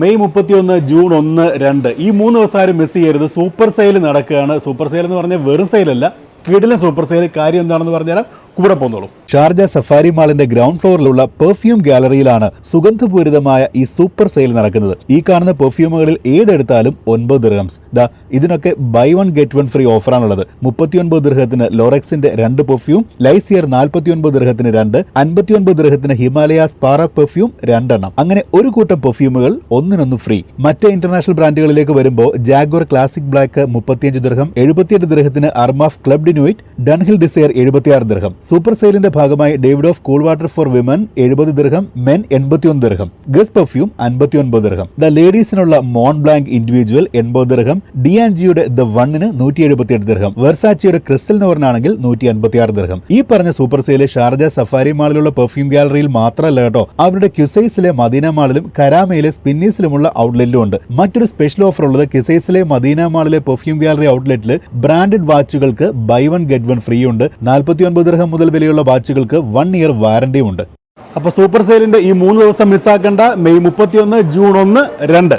May മുപ്പത്തിയൊന്ന് June ഒന്ന് രണ്ട്. ഈ മൂന്ന് ദിവസം ആരും മിസ് ചെയ്യരുത്. സൂപ്പർ സെയിൽ നടക്കുകയാണ്. സൂപ്പർ സെയിൽ എന്ന് പറഞ്ഞാൽ വെറും സെയിലല്ല കിടിലൻ സൂപ്പർ സെയിൽ കാര്യം എന്താണെന്ന് പറഞ്ഞുതരാം. കൂടെ പോന്നോളൂ. ഷാർജ സഫാരി മാളിന്റെ ഗ്രൗണ്ട് ഫ്ലോറിലുള്ള പെർഫ്യൂം ഗാലറിയിലാണ് സുഗന്ധപൂരിതമായ ഈ സൂപ്പർ സെയിൽ നടക്കുന്നത്. ഈ കാണുന്ന പെർഫ്യൂമുകളിൽ ഏതെടുത്താലും ഒൻപത് ദിർഹംസ് ദാ ഇതിനൊക്കെ buy one get one free ഓഫറാണുള്ളത് മുപ്പത്തിയൊൻപത് ദിർഹത്തിന് ലോറക്സിന്റെ രണ്ട് പെർഫ്യൂം ലൈസിയർ നാൽപ്പത്തിയൊൻപത് ദിർഹത്തിന് രണ്ട് അൻപത്തിയൊൻപത് ദിർഹത്തിന് ഹിമാലയ സ്പാറ പെർഫ്യൂം രണ്ടെണ്ണം. അങ്ങനെ ഒരു കൂട്ടം പെർഫ്യൂമുകൾ ഒന്നിനൊന്ന് ഫ്രീ മറ്റ് ഇന്റർനാഷണൽ ബ്രാൻഡുകളിലേക്ക് വരുമ്പോൾ ജാഗ്വർ ക്ലാസിക് ബ്ലാക്ക് മുപ്പത്തിയഞ്ച് ദിർഹം എഴുപത്തിയെട്ട് ദിർഹത്തിന് അർമാഫ് ക്ലബ് ഡിനുയിറ്റ് ഡൺഹിൽ ഡിസയർ എഴുപത്തിയാറ് ദിർഹം സൂപ്പർ സെയിലിന്റെ ഭാഗമായി Davidoff cool water for women എഴുപത് ദിർഹം മെൻ എൺപത്തിയൊന്ന് ദിർഹം ഗസ് പെർഫ്യൂം അൻപത്തിയൊൻപത് ദിർഹം ദ ലേഡീസിനുള്ള മോൺ ബ്ലാങ്ക് ഇൻഡിവിജ്വൽ എൺപത് ദിർഹം ഡി ആൻഡ് ജിയുടെ ദ വണ്ണിന് നൂറ്റി എഴുപത്തിയെട്ട് ദിർഹം വെർസാച്ചിയുടെ ക്രിസ്റ്റൽ നോറിനാണെങ്കിൽ നൂറ്റി അൻപത്തിയാറ് ദിർഹം ഈ പറഞ്ഞ സൂപ്പർ സെയിൽ ഷാർജ സഫാരി മാളിലുള്ള പെർഫ്യൂം ഗാലറിയിൽ മാത്രമല്ല കേട്ടോ അവരുടെ ക്യുസൈസിലെ മദീന മാളിലും കരാമയിലെ സ്പിന്നീസിലുമുള്ള ഔട്ട്ലെറ്റിലും ഉണ്ട്. മറ്റൊരു സ്പെഷ്യൽ ഓഫർ ഉള്ളത് ക്യുസൈസിലെ മദീന മാളിലെ പെർഫ്യൂം ഗാലറി ഔട്ട്ലെറ്റിൽ branded വാച്ചുകൾക്ക് buy one get one free ഉണ്ട്. നാൽപ്പത്തി ഒൻപത് മുതൽ വിലയുള്ള വാച്ചുകൾക്ക് വൺ ഇയർ വാറണ്ടിയും ഉണ്ട്. അപ്പോൾ സൂപ്പർ സെയിലിന്റെ ഈ മൂന്ന് ദിവസം മിസ്സാക്കേണ്ട മെയ് മുപ്പത്തിയൊന്ന് ജൂൺ ഒന്ന് രണ്ട്.